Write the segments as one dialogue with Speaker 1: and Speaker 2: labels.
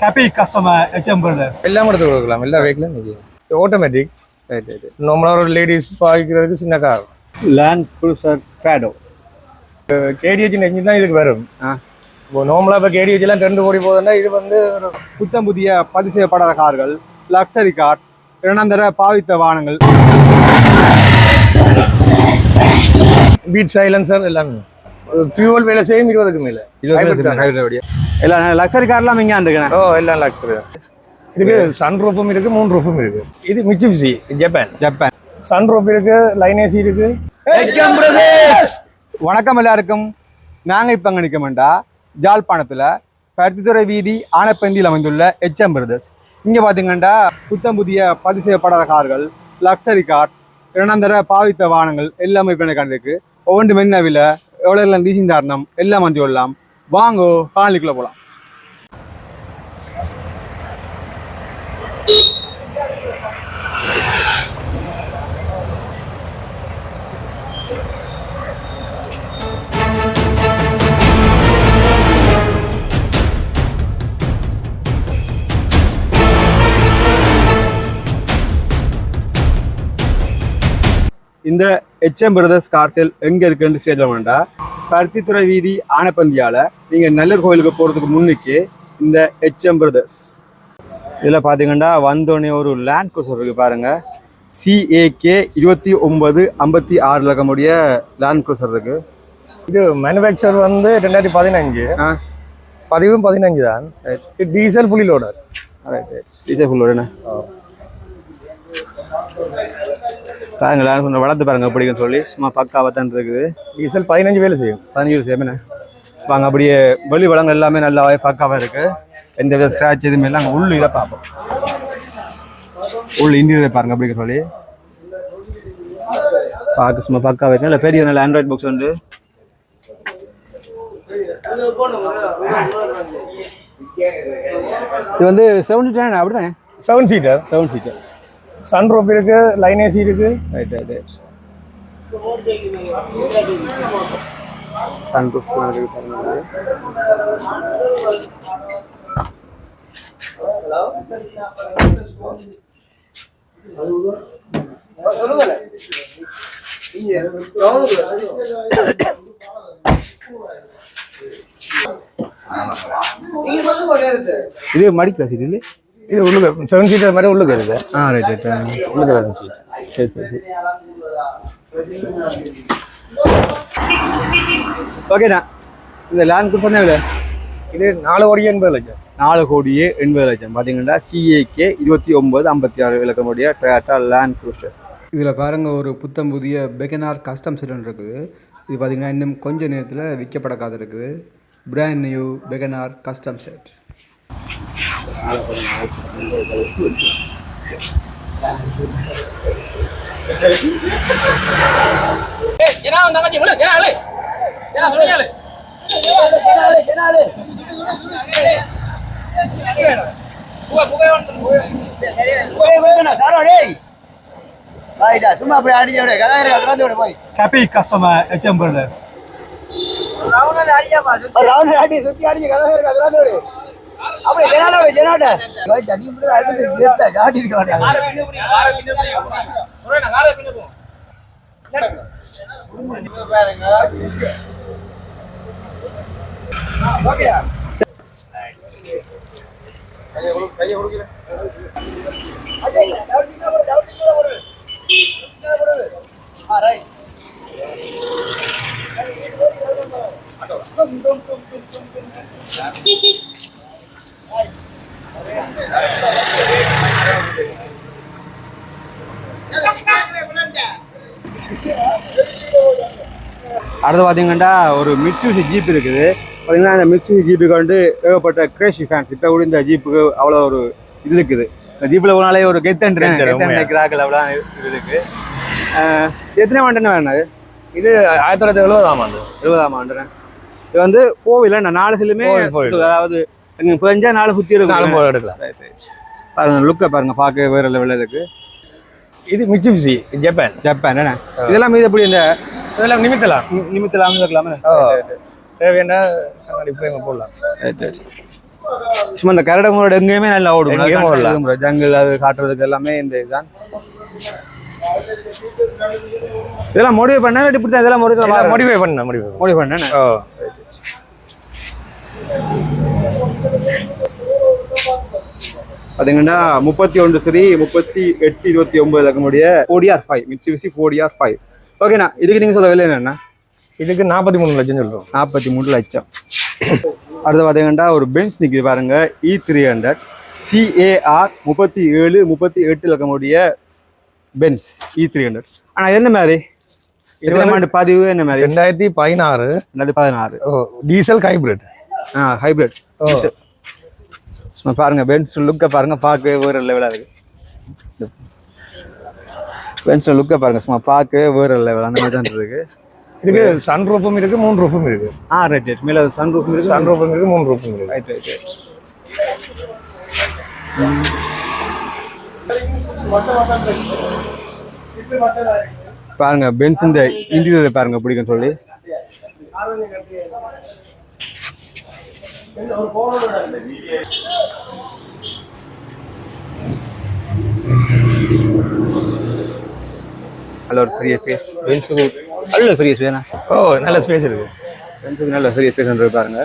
Speaker 1: happy customer HM Brothers.
Speaker 2: எல்லாம் எடுத்து கொடுக்கலாம். எல்லா வெஹிக்கிளும் இன்னைக்கு ஆட்டோமேட்டிக் ரைட் ரைட் நார்மலாக ஒரு லேடிஸ் பாவிக்கிறதுக்கு சின்ன car
Speaker 3: Land Cruiser Prado
Speaker 2: KDH engine தான் இதுக்கு வரும்.
Speaker 3: ஆ.
Speaker 2: இப்போ நார்மலாக இப்போ கேடிஹெச் எல்லாம் ரெண்டு கோடி போகுதுன்னா இது வந்து ஒரு
Speaker 3: புத்தம் புதிய பதிவு செய்யப்படாத கார்கள் லக்ஸரி கார்ஸ் இரண்டாந்தர பாவித்த வாகனங்கள்.
Speaker 2: பீட் சைலன்சர் எல்லாமே. ஃபியூவல் வேலை செய்யும் இருபதுக்கு மேலே
Speaker 3: எல்லாம் லக்ஸரி கார்லாம் இங்கே இருக்குண்ணே
Speaker 2: ஓ எல்லாம் லாக்ஸ் இதுக்கு சன் ரூஃபும் இருக்கு மூணு ரூஃபும் இருக்கு. இது Mitsubishi Japan
Speaker 3: Japan
Speaker 2: sun roof இருக்கு லைன் ஏசி இருக்கு.
Speaker 3: வணக்கம் எல்லாருக்கும். நாங்கள் இப்போ அங்கே நிற்கமெண்டா ஜாழ்ப்பாணத்தில் பருத்தித்துறை வீதி ஆனப்பந்தியில் அமைந்துள்ள எச்எம் பிரதர்ஸ் இங்கே பார்த்தீங்கன்னா புத்தம் புதிய பதிவு செய்யப்படாத கார்கள் லக்ஸரி கார்ஸ் இரண்டாந்தர பாவித்த வாகனங்கள் எல்லாமே இப்போ எனக்கு இருக்கு ஒவ்வொன்று என்ன விலை? எவ்வளோ எல்லாம் லீசிங் தாரணம்? எல்லாம் வந்து சொல்லலாம் வாங்கோ காலனிக்குள்ளே போகலாம் இந்த எச்எம் பிரதர்ஸ் கார் சேல் எங்கே இருக்குன்னு ஸ்டேஜில் வேண்டா பருத்தித்துறை வீதி ஆனப்பந்தியால் நீங்கள் நல்லூர் கோயிலுக்கு போகிறதுக்கு முன்னுக்கு இந்த எச்எம் பிரதர்ஸ் இதில் பார்த்தீங்கன்னா வந்தோடனே ஒரு லேண்ட் குரூசர் இருக்குது பாருங்கள் சிஏகே இருபத்தி ஒன்பது ஐம்பத்தி ஆறு இருக்கக்கூடிய லேண்ட் குரூசர் இருக்குது
Speaker 2: இது மேனுஃபேக்சர் வந்து ரெண்டாயிரத்தி பதினஞ்சு.
Speaker 3: ஆ.
Speaker 2: பதிவும் பதினஞ்சு தான். இது டீசல் புலி loader
Speaker 3: right right diesel full வருண்ணே பாருங்க லேண்ட் கொஞ்சம் வளர்த்து பாருங்க அப்படிங்கன்னு சொல்லி. சும்மா பக்காவாக தான் இருக்குது.
Speaker 2: டீசல் பதினஞ்சு வேலை செய்யும்.
Speaker 3: பதினஞ்சு சேமண்ணே வாங்க அப்படியே வெளி வளங்கள் எல்லாமே நல்லா பக்காவாக இருக்கு. எந்த வித ஸ்க்ராட்ச் எதுவுமே இல்லை. அங்கே உள்ள இதை பார்ப்போம். உள்ள இன்டீரியர் பாருங்க அப்படிங்கிற சொல்லி. பார்க்க சும்மா பக்காவாக இருக்கு. நல்ல பெரிய நல்ல ஆண்ட்ராய்ட் பாக்ஸ் உண்டு. இது வந்து செவன்டி டென் அப்படிதானே?
Speaker 2: Seven seater
Speaker 3: seven seater
Speaker 2: sun roof இருக்கு லைன் ஏசி இருக்கு
Speaker 3: right right right sun roof பாருங்க. இது மடிக்கல சீட் இல்லை
Speaker 2: இது உள்ளுக்கு செவன் சீட்டர் மாதிரி உள்ளுக்கு இருக்கு
Speaker 3: ஆ ரைட் ரைட்
Speaker 2: உள்ளுக்கு சீட்
Speaker 3: சரி சரி ஓகேண்ணா இந்த லேண்ட் குரூசர் எவ்வளோ
Speaker 2: இது நாலு கோடி எண்பது லட்சம்.
Speaker 3: நாலு கோடியே எண்பது லட்சம். பார்த்தீங்கன்னா சிஏகே இருபத்தி ஒன்பது ஐம்பத்தி ஆறு விளக்கமுடைய டொயாட்டா லேண்ட் குரூசர் இதில் பாருங்க ஒரு புத்தம் புதிய பெகனார் கஸ்டம் செட்டன் இருக்குது. இது பார்த்தீங்கன்னா இன்னும் கொஞ்ச நேரத்தில் விற்கப்பட காது இருக்குது. பிராண்ட் நியூ பெகனார் கஸ்டம் செட்
Speaker 4: சும்மா அப்படி அடிச்சு விட கதாயிரம் கலந்து விட போய்
Speaker 1: Happy customer HM
Speaker 4: ரவுண்ட் அடி சுத்தி அடிச்சு கதை அப்படி ஜனாட ஜனாட. அடி மட்டும் அடிச்சு கேட்ட காட்டி இருக்க மாட்டாங்க.
Speaker 3: அடுத்து பார்த்தீங்கன்னா ஒரு மிட்சுபிஷி ஜீப் இருக்குது. பார்த்தீங்கன்னா அந்த மிட்சுபிஷி ஜீப்புக்கு வந்து ஏகப்பட்ட கிரேஷி ஃபேன்ஸ் இப்போ கூட இந்த ஜீப்புக்கு அவ்வளோ ஒரு இது இருக்குது. இந்த ஜீப்பில் போனாலே ஒரு கெத்தன். நிற்கிறார்கள் அவ்வளோ இது இருக்கு. அஹ், எத்தனை ஆண்டுன்னு வேணும் அது?
Speaker 2: இது ஆயிரத்தி தொள்ளாயிரத்தி எழுபதாம் ஆண்டு.
Speaker 3: எழுபதாம் ஆண்டுண்ணே இது வந்து கோவில் நாலு சிலுமே. அதாவது நீங்க புரிஞ்சா நாலு சுற்றி
Speaker 2: நாலு
Speaker 3: இருக்கும்
Speaker 2: போல எடுக்கலாம்
Speaker 3: பாருங்க லுக்கை பாருங்க பார்க்க வேற லெவலில் இருக்கு.
Speaker 2: இது மிச்சிபிசி ஜப்பான்
Speaker 3: ஜப்பான் என்ன? இதெல்லாம் மீது எப்படி இந்த
Speaker 2: இதெல்லாம் நிமித்தலாம்.
Speaker 3: நிமித்தலாம் இருக்கலாமே?
Speaker 2: ஓ. தேவையான கண்ணாடி frame போடலாம்.
Speaker 3: சும்மா இந்த கரட முறை எங்கேயுமே நல்லா ஓடும். ஜங்கிள் அது காட்டுறதுக்கு எல்லாமே இந்த இதுதான். இதெல்லாம் மோடிஃபை பண்ணா இப்படி தான் இதெல்லாம் மோடிஃபை
Speaker 2: மோடிஃபை பண்ண மோடிஃபை
Speaker 3: மோடிஃபை பண்ணேன்
Speaker 2: ஓ
Speaker 3: பார்த்தீங்கன்னா முப்பத்தி ஒன்று சரி முப்பத்தி எட்டு இருபத்தி ஒன்பது லக்கமுடைய ஃபோர்டிஆர் ஃபைவ் மிட்சி விசி ஃபோர்டிஆர் ஃபைவ் ஓகேண்ணா இதுக்கு நீங்கள் சொல்ல விலை என்னண்ணா?
Speaker 2: இதுக்கு நாற்பத்தி மூணு லட்சம் சொல்றோம்.
Speaker 3: நாற்பத்தி மூணு லட்சம். அடுத்து பார்த்தீங்கன்னா ஒரு பென்ச் நிற்கிது பாருங்க இ த்ரீ ஹண்ட்ரட் சிஏஆர் முப்பத்தி ஏழு முப்பத்தி எட்டு லக்கமுடைய பென்ஸ் இ த்ரீ ஹண்ட்ரட் ஆனால் என்ன மாதிரி? ஆண்டு பதிவு என்ன மாதிரி?
Speaker 2: ரெண்டாயிரத்தி பதினாறு.
Speaker 3: ரெண்டாயிரத்தி பதினாறு.
Speaker 2: ஓ டீசல் ஹைபிரிட்
Speaker 3: ஆ ஹைபிரிட் சும்மா பாருங்க பென்ஸ் லுக்கை பாருங்க பார்க்கவே வேற லெவலாக இருக்கு. பென்ஸ் லுக்கை பாருங்க சும்மா பார்க்கவே வேற லெவல் அந்த மாதிரி தான் இருக்கு.
Speaker 2: இதுக்கு சன் ரூஃபும் இருக்கு மூணு ரூஃபும் இருக்கு.
Speaker 3: ஆ ரைட் ரைட் மேலே சன் ரூஃப் இருக்கு.
Speaker 2: சன் ரூஃபும் இருக்கு மூணு ரூஃபும் இருக்கு.
Speaker 3: ரைட் ரைட் ரைட் பாருங்க பென்ஸ் இந்த இன்டீரியர் பாருங்க பிடிக்கும் சொல்லி. நல்ல ஒரு பெரிய ஃபேஸ் பென்ஸுக்கு நல்ல பெரிய வேணா
Speaker 2: ஓ நல்ல ஸ்பேஸ் இருக்கு.
Speaker 3: பென்ஸுக்கு நல்ல பெரிய ஃபேஸ் பாருங்க.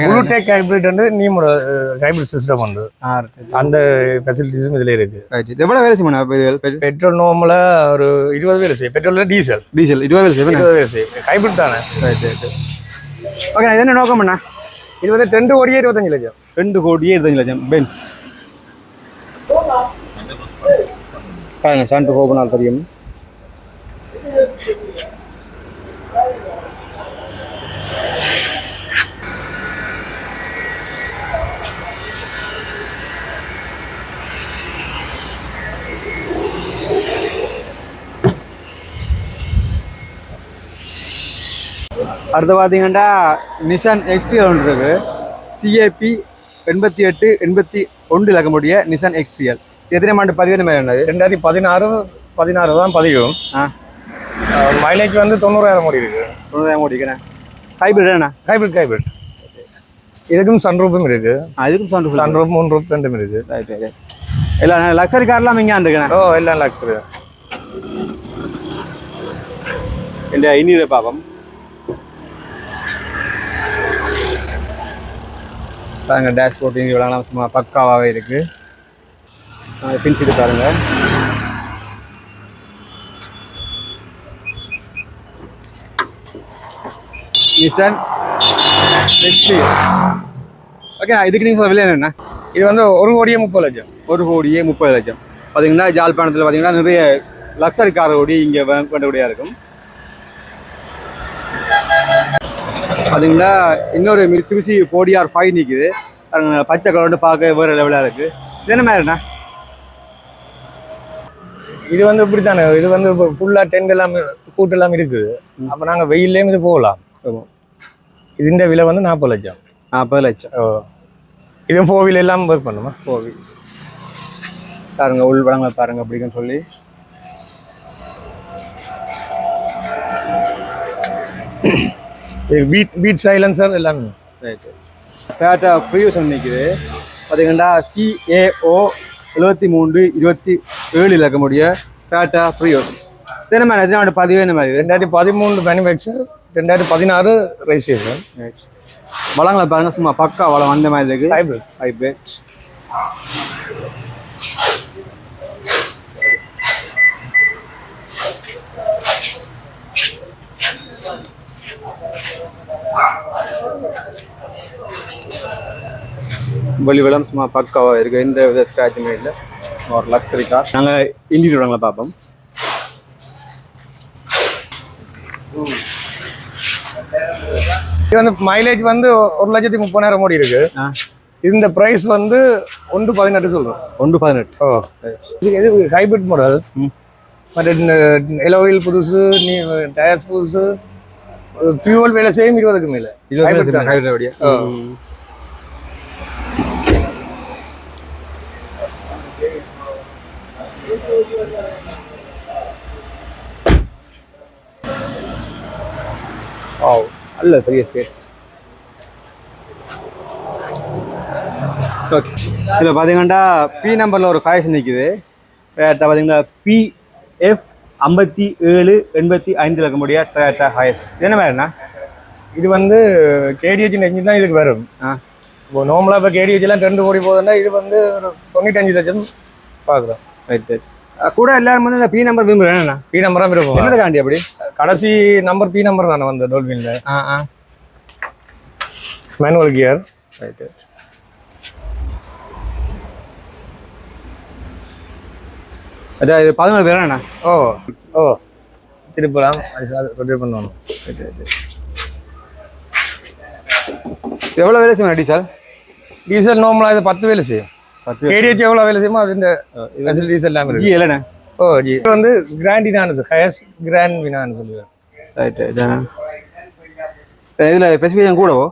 Speaker 2: ப்ளூ டெக் ஹைபிரிட் வந்து நீமோட ஹைபிரிட் சிஸ்டம் வந்து அந்த ஃபெசிலிட்டிஸும் இதுல இருக்கு.
Speaker 3: எவ்வளோ வேலை செய்யணும்
Speaker 2: பெட்ரோல் நோமில் ஒரு இருபது வேலை செய்யும். பெட்ரோல் டீசல்
Speaker 3: டீசல் இருபது வேலை செய்யணும்
Speaker 2: இருபது வேலை செய்யும். ஹைபிரிட் தானே?
Speaker 3: ரைட் ரைட் ஓகே இது என்ன நோக்கம் பண்ணா
Speaker 2: இது வந்து ரெண்டு கோடியே இருபத்தஞ்சு லட்சம்
Speaker 3: ரெண்டு கோடியே இருபத்தஞ்சு லட்சம் பென்ஸ் பாருங்க சாண்டு ஓப்பனால் தெரியும் அடுத்து பார்த்தீங்கன்னா நிசான் எக்ஸ்டிஎல் ஒன்று இருக்குது சிஏபி எண்பத்தி எட்டு எண்பத்தி ஒன்று இலக்கமுடைய நிசான் எக்ஸ்டிஎல் எத்தனை ஆண்டு பதிவு மாதிரி என்னது?
Speaker 2: ரெண்டாயிரத்தி பதினாறு பதினாறு தான் பதிவும்
Speaker 3: ஆ.
Speaker 2: மைலேஜ் வந்து தொண்ணூறாயிரம் கோடி இருக்குது
Speaker 3: தொண்ணூறாயிரம் கோடிக்குண்ணே ஹைபிரிட் என்ன?
Speaker 2: ஹைபிரிட் ஹைபிரிட் இதுக்கும் சன்ரூஃபும் இருக்குது
Speaker 3: அதுக்கும்
Speaker 2: சன்ரூஃப் சன்ரூஃப் மூணு ரூப் ரெண்டும்
Speaker 3: இருக்குது இல்லை லக்ஸரி கார்லாம் இங்கே இருக்குண்ணே
Speaker 2: ஓ எல்லாம் லக்ஸரி
Speaker 3: இந்த இன்னியில் பாபம் பாருங்கள் டேஷ்போர்ட் இங்கே விளாடலாம். சும்மா பக்காவாகவே இருக்குது பின் பாருங்கள் பாருங்க. நிஷான் ஓகே இதுக்கு நீங்கள் விலை என்ன
Speaker 2: இது வந்து ஒரு கோடியே முப்பது லட்சம்.
Speaker 3: ஒரு கோடியே முப்பது லட்சம். பார்த்தீங்கன்னா ஜாழ்ப்பாணத்தில் பார்த்தீங்கன்னா நிறைய லக்ஸரி கார் ஓடி இங்கே வேண்டக்கூடியா இருக்கும். பார்த்தீங்கன்னா இன்னொரு மிட்சுபிசி போடிஆர் ஃபைவ் நிற்குது பச்சை கலர் பார்க்க வேறு லெவலாக இருக்குது இது என்ன மாதிரிண்ணா
Speaker 2: இது வந்து இப்படித்தானே இது வந்து ஃபுல்லாக டென்ட் எல்லாம் கூட்டு எல்லாம் இருக்குது. அப்போ நாங்கள் வெயில்லேயும் இது போகலாம். இதுன்ற விலை வந்து நாற்பது லட்சம்.
Speaker 3: நாற்பது லட்சம்.
Speaker 2: ஓ. இது ஃபோர் எல்லாம் ஒர்க் பண்ணுமா?
Speaker 3: கோவி பாருங்க உள் படங்களை பாருங்க அப்படின்னு சொல்லி.
Speaker 2: பீட் பீட் சைலன்சர் எல்லாமே.
Speaker 3: ரைட்டு டேட்டா ப்ரியூஸ் நிற்குது பார்த்தீங்கன்னா சிஏஓ எழுபத்தி மூன்று இருபத்தி ஏழு இலக்கமுடைய டாட்டா ப்ரியோஸ் இது என்ன மாதிரி? பதிவு என்ன மாதிரி?
Speaker 2: ரெண்டாயிரத்தி பதிமூணு மேனுஃபேக்சர் ரெண்டாயிரத்தி பதினாறு ரெஜிஸ்ட்ரேஷன்
Speaker 3: வளங்களை பாருங்க சும்மா பக்கா வளம் அந்த மாதிரி இருக்கு.
Speaker 2: ஹைபிரிட்
Speaker 3: ஹைபிரிட் வெளி வளம் சும்மா பக்காவாக இருக்கு. எந்த வித ஸ்க்ராட்சுமே இல்லை. சும்மா ஒரு லக்ஸரி கார் நாங்கள் இன்டீரியர் பார்ப்போம்.
Speaker 2: இது வந்து மைலேஜ் வந்து ஒரு லட்சத்தி முப்பதாயிரம் ஓடி இருக்கு. இந்த பிரைஸ் வந்து ஒன்று பதினெட்டு சொல்றோம்.
Speaker 3: ஒன்று பதினெட்டு.
Speaker 2: ஓ. இது ஹைபிரிட் மாடல் மற்ற எலோயில் புதுசு நீ டயர்ஸ் புதுசு ஃபியூவல் வேலை செய்யும் இருபதுக்கு மேலே.
Speaker 3: ஹைபிரிட் நல்ல பெரிய ஸ்பேஸ் ஓகே இதில் பார்த்தீங்கன்னா பி நம்பரில் ஒரு காய்ஸ் நிற்கிது டொயேட்டா பார்த்தீங்கன்னா பி எஃப் ஐம்பத்தி ஏழு எண்பத்தி ஐந்தில் முடியா டொயேட்டா ஹாயஸ் என்ன வேறுண்ணா
Speaker 2: இது வந்து கேடிஹெச் நெஞ்சு தான் இதுக்கு வரும்.
Speaker 3: ஆ.
Speaker 2: இப்போ நார்மலாக இப்போ கேடிஹெச் எல்லாம் ரெண்டு கோடி போகுதுன்னா இது வந்து ஒரு தொண்ணூத்தஞ்சு லட்சம் பார்க்குறோம்.
Speaker 3: ரைட் ரைட் கூட எல்லாரும் வந்து இந்த பி நம்பர் விரும்புகிறேன் என்னண்ணா
Speaker 2: பி நம்பராக இருக்கும்
Speaker 3: என்னதுக்காண்டி அப்படி?
Speaker 2: கடைசி நம்பர் பி நம்பர் தானே வந்து டோல்பின்ல.
Speaker 3: ஆ ஆ.
Speaker 2: மேனுவல் கியர்
Speaker 3: ரைட் ரைட் அதான் இது பதினோரு பேர் அண்ணா
Speaker 2: ஓ ஓ. திருப்பலாம் அது ரொட்டேட் பண்ணணும்
Speaker 3: எவ்வளோ வேலை செய்யணும் டீசல்?
Speaker 2: டீசல் நார்மலாக இது பத்து வேலை செய்யும்.
Speaker 3: பத்து
Speaker 2: கேடிஹெச் எவ்வளோ வேலை செய்யுமோ அது இந்த ஃபெசிலிட்டிஸ் எல்லாமே இருக்கு.
Speaker 3: இல்லைண்ணே
Speaker 2: ஓ ஜி இது வந்து கிராண்ட் வினான்னு ஹயஸ் கிராண்ட் வினான்னு சொல்லுவேன்
Speaker 3: ரைட் இதில் ஸ்பெசிஃபிகேஷன் கூடவோ?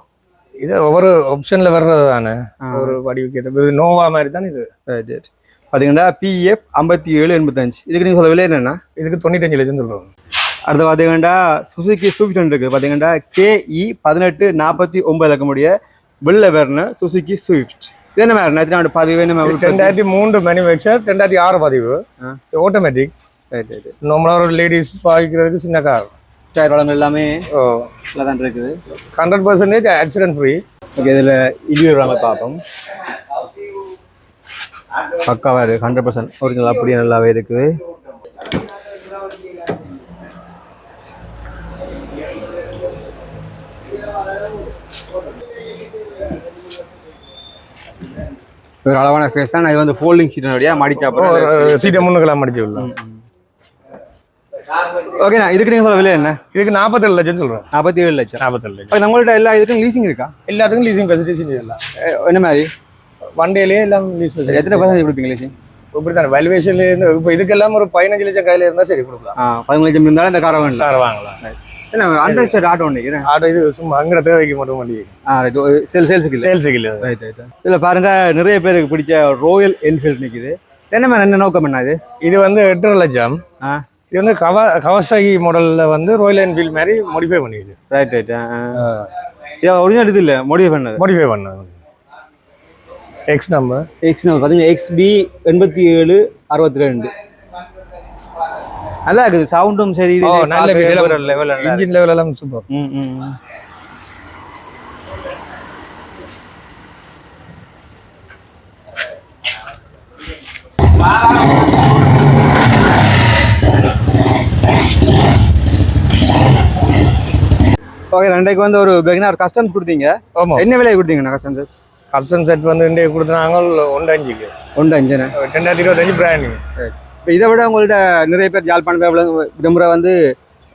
Speaker 2: இது ஒவ்வொரு ஆப்ஷனில் வர்றது தானே. ஒரு வடிவுக்கு இது நோவா மாதிரி தான் இது?
Speaker 3: ரைட் ரைட் பார்த்தீங்கன்னா பிஎஃப் ஐம்பத்தி ஏழு எண்பத்தஞ்சு. இதுக்கு நீங்கள் சொல்ல விலை என்னென்னா?
Speaker 2: இதுக்கு தொண்ணூத்தஞ்சு லட்சம் சொல்லுவோம்
Speaker 3: அடுத்து பார்த்தீங்கன்னா சுசுகி ஸ்விஃப்ட் இருக்குது. பார்த்தீங்கன்னா கேஇ பதினெட்டு நாற்பத்தி ஒன்பது இருக்கக்கூடிய வெள்ள வேறுனு சுசுகி ஸ்விஃப்ட் இது என்ன வேறு எத்தனை பதிவு என்ன
Speaker 2: ரெண்டாயிரத்தி மூன்று மேனுஃபேக்சர் ரெண்டாயிரத்தி ஆறு பதிவு. ஆட்டோமேட்டிக் ஒரு லேடிஸ் பாவிக்கிறதுக்கு சின்ன கார்
Speaker 3: டயர் வளங்கள் எல்லாமே
Speaker 2: ஓ.
Speaker 3: நல்லா தான் இருக்குது.
Speaker 2: Hundred percentage accident free
Speaker 3: okay இதில் இன்டீரியர் வாங்க பார்ப்போம். பக்காவாக இருக்குது ஹண்ட்ரட் பர்சன்ட் ஒரிஜினல் அப்படியே நல்லாவே இருக்குது. ஒரு அளவான ஃபேஸ் தான். இது வந்து ஃபோல்டிங் ஷீட்டினுடைய மாடி சாப்பிட்றேன்
Speaker 2: சீட்டை முன்னுக்கெல்லாம் மடிச்சு விடலாம்.
Speaker 3: ஓகேண்ணா இதுக்கு நீங்கள் சொல்ல விலை என்ன?
Speaker 2: இதுக்கு நாற்பத்தேழு லட்சம் சொல்கிறேன்
Speaker 3: நாற்பத்தி ஏழு லட்சம்.
Speaker 2: நாற்பத்தேழு லட்சம்.
Speaker 3: நம்மள்ட்ட எல்லா இதுக்கும் லீசிங் இருக்கா?
Speaker 2: எல்லாத்துக்கும் லீசிங் ஃபெசிலிட்டிஸ்
Speaker 3: அஹ் என்ன மாதிரி?
Speaker 2: ஒன் டேலேயே எல்லாம் லீஸ் ஃபெசிலிட்டி
Speaker 3: எத்தனை பர்சன்டேஜ் கொடுப்பீங்க லீசிங்
Speaker 2: இப்படி தானே வேல்யூவேஷன்ல இருந்து இப்போ இதுக்கெல்லாம் ஒரு பதினஞ்சு லட்சம் கையில இருந்தால் சரி கொடுக்கலாம்.
Speaker 3: பதினஞ்சு லட்சம் இருந்தாலும் இந்த காரை வாங்கலாம்.
Speaker 2: கார் வாங்கலாம்.
Speaker 3: என்ன அன்ரெஜிஸ்டர்ட் ஆட்டோ நினைக்கிறேன்.
Speaker 2: ஆட்டோ இது சும்மா அங்கிற தேவைக்கு மட்டும் வண்டி
Speaker 3: ஆ ரைட் சேல் சேல்ஸுக்கு இல்லை.
Speaker 2: சேல்ஸுக்கு இல்லை.
Speaker 3: ரைட் ரைட் இதில் பாருங்க நிறைய பேருக்கு பிடிச்ச ராயல் என்ஃபீல்ட் நிற்குது என்ன என்ன நோக்கம் என்ன இது?
Speaker 2: இது வந்து எட்டரை லட்சம். இது வந்து கவ கவசாகி மாடல்ல வந்து ராயல் என்ஃபீல்ட் மாதிரி மாடிஃபை பண்ணிடுது
Speaker 3: ரைட் ரைட் இது ஒரிஜினல் இது இல்லை மோடிஃபை பண்ணது.
Speaker 2: மாடிஃபை பண்ணது. எக்ஸ் நம்பர்
Speaker 3: எக்ஸ் நம்பர் பார்த்தீங்கன்னா எக்ஸ்பி எண்பத்தி ஏழு அறுபத்தி ரெண்டு. நல்லா இருக்குது சவுண்டும் சரி இது
Speaker 2: நல்ல
Speaker 3: லெவல்
Speaker 2: இன்ஜின் லெவல் எல்லாம் சூப்பர்
Speaker 3: ம் ம் ம். ஓகே ரெண்டைக்கு வந்து ஒரு பெகினார் கஸ்டம்ஸ் கொடுத்தீங்க.
Speaker 2: ஆமா.
Speaker 3: என்ன விலை கொடுத்தீங்கண்ணா கஸ்டம்ஸ்
Speaker 2: கஸ்டம் செட் வந்து இன்றைய கொடுத்தாங்க ஒன்று அஞ்சுக்கு.
Speaker 3: ஒன்று அஞ்சுண்ணே?
Speaker 2: ரெண்டாயிரத்தி இருபத்தஞ்சு பிராண்ட்
Speaker 3: இப்போ இதை விட உங்கள்ட்ட நிறைய பேர் ஜாழ்ப்பாணத்தில் விடுமுறை வந்து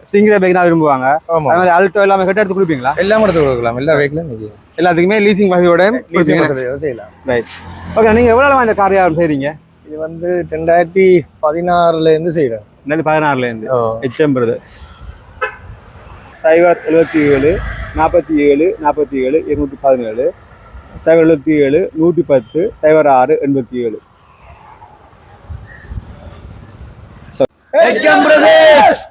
Speaker 3: ஸ்டிங்கிற பெகினா விரும்புவாங்க.
Speaker 2: ஆமா.
Speaker 3: அது மாதிரி அல்டோ எல்லாமே கட்ட எடுத்து கொடுப்பீங்களா?
Speaker 2: எல்லாம் எடுத்து கொடுக்கலாம். எல்லா நிற்கும்
Speaker 3: எல்லாத்துக்குமே லீசிங் வசதியோட
Speaker 2: செய்யலாம்
Speaker 3: ரைட் ஓகே நீங்கள் எவ்வளோ இந்த கார் யாரும் செய்கிறீங்க
Speaker 2: இது வந்து ரெண்டாயிரத்தி பதினாறுல இருந்து செய்யறேன்
Speaker 3: ரெண்டாயிரத்தி பதினாறுலேருந்து ஹெச்எம் பிரதர்ஸ் சைபர் எழுபத்தி ஏழு நாற்பத்தி ஏழு நாற்பத்தி ஏழு இருநூற்றி பதினேழு. சைபர் எழுபத்தி ஏழு நூற்றி பத்து. சைபர் ஆறு எண்பத்தி ஏழு.
Speaker 2: ஹெச்எம் பிரதேஷ்